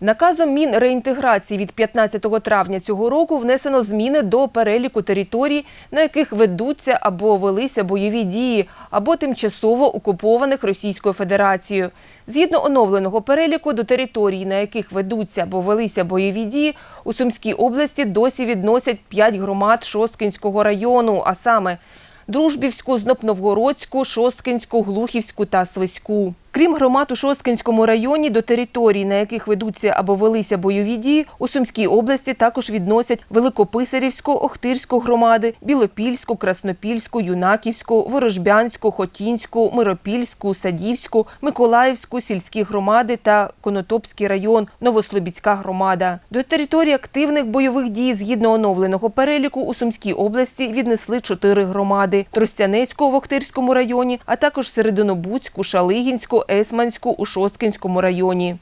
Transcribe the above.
Наказом Мінреінтеграції від 15 травня цього року внесено зміни до переліку територій, на яких ведуться або велися бойові дії, або тимчасово окупованих Російською Федерацією. Згідно оновленого переліку до територій, на яких ведуться або велися бойові дії, у Сумській області досі відносять 5 громад Шосткинського району, а саме Дружбівську, Знопновгородську, Шосткинську, Глухівську та Свиську. Крім громад у Шосткинському районі, до територій, на яких ведуться або велися бойові дії, у Сумській області також відносять Великописарівську, Охтирську громади, Білопільську, Краснопільську, Юнаківську, Ворожбянську, Хотінську, Миропільську, Садівську, Миколаївську, сільські громади та Конотопський район, Новослобідська громада. До території активних бойових дій згідно оновленого переліку у Сумській області віднесли чотири громади: Тростянецьку в Охтирському районі, а також Серединобудську, Шалигінську, Есманську у Шосткинському районі.